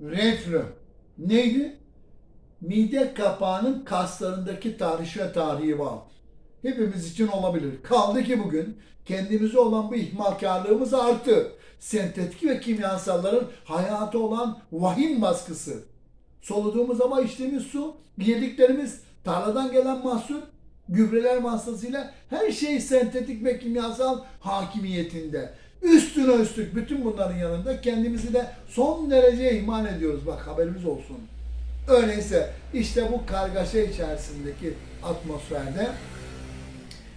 Reflü. Neydi? Mide kapağının kaslarındaki tahriş ve tahribat. Hepimiz için olabilir. Kaldı ki bugün kendimize olan bu ihmalkarlığımız arttı. Sentetik ve kimyasalların hayata olan vahim baskısı. Soluduğumuz ama içtiğimiz su, yediklerimiz, tarladan gelen mahsul, gübreler vasıtasıyla her şey sentetik ve kimyasal hakimiyetinde. Üstüne üstlük bütün bunların yanında kendimizi de son derece ihmal ediyoruz. Bak haberimiz olsun. Öyleyse işte bu kargaşa içerisindeki atmosferde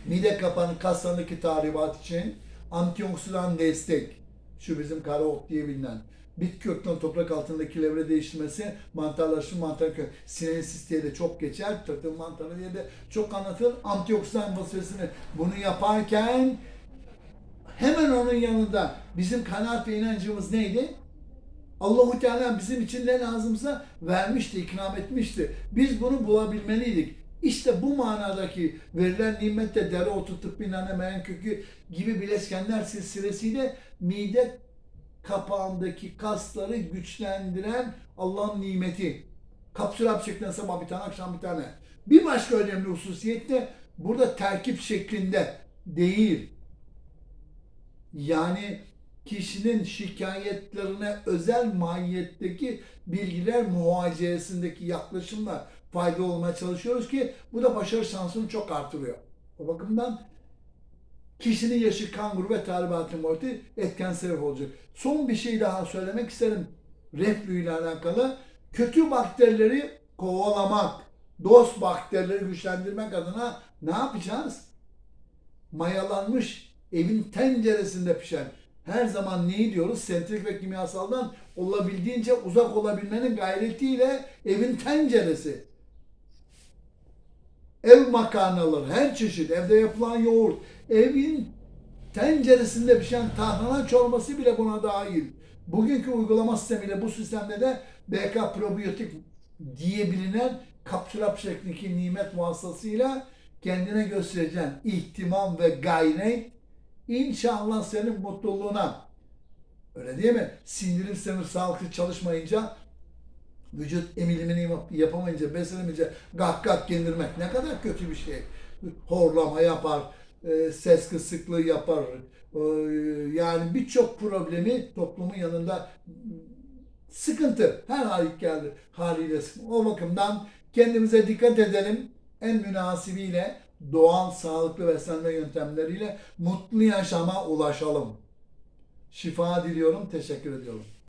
mide kapağının kaslarındaki tahribat için antioksidan destek, şu bizim kara ot diye bilinen, bitki kökten toprak altındaki levre değiştirmesi, mantarlaşma, mantar kök, sinensis diye de çok geçer, tırtıl mantarı diye de çok anlatılır. Antioksidan vazifesini bunu yaparken hemen onun yanında bizim kanaat ve inancımız neydi? Allahu Teala bizim için ne lazımsa vermişti, ikram etmişti. Biz bunu bulabilmeliydik. İşte bu manadaki verilen nimette dereotu, tıbbi nane, meyen kökü gibi bileşkenler silsilesiyle mide kapağındaki kasları güçlendiren Allah'ın nimeti. Kapsül hap şeklinde sabah bir tane, akşam bir tane. Bir başka önemli hususiyet de burada terkip şeklinde değil. Yani kişinin şikayetlerine özel mahiyetteki bilgiler muhacesindeki yaklaşımla fayda olmaya çalışıyoruz ki bu da başarı şansını çok artırıyor. O bakımdan kişinin yaşı, kanguru ve talibatın morti etken sebep olacak. Son bir şey daha söylemek isterim reflü ile alakalı. Kötü bakterileri kovalamak, dost bakterileri güçlendirmek adına ne yapacağız? Mayalanmış evin tenceresinde pişen her zaman neyi diyoruz? Sentrik ve kimyasaldan olabildiğince uzak olabilmenin gayretiyle evin tenceresi. Ev makarnaları, her çeşit, evde yapılan yoğurt, evin tenceresinde pişen tarhana çorbası bile buna dahil. Bugünkü uygulama sistemiyle bu sistemde de BK probiyotik diye bilinen kapsülap şeklindeki nimet vasıtasıyla kendine göstereceğin ihtimam ve gayret İnşallah senin mutluluğuna öyle değil mi? Sindirim sistemi sağlıklı çalışmayınca vücut emilimini yap- yapamayınca, beslenemeyince gah gah gendirmek ne kadar kötü bir şey. Horlama yapar, e, ses kısıklığı yapar. E, Yani birçok problemi toplumun yanında sıkıntı. Her halükarda haliyle. O bakımdan kendimize dikkat edelim. En münasibiyle doğal sağlıklı beslenme yöntemleriyle mutlu yaşama ulaşalım. Şifa diliyorum. Teşekkür ediyorum.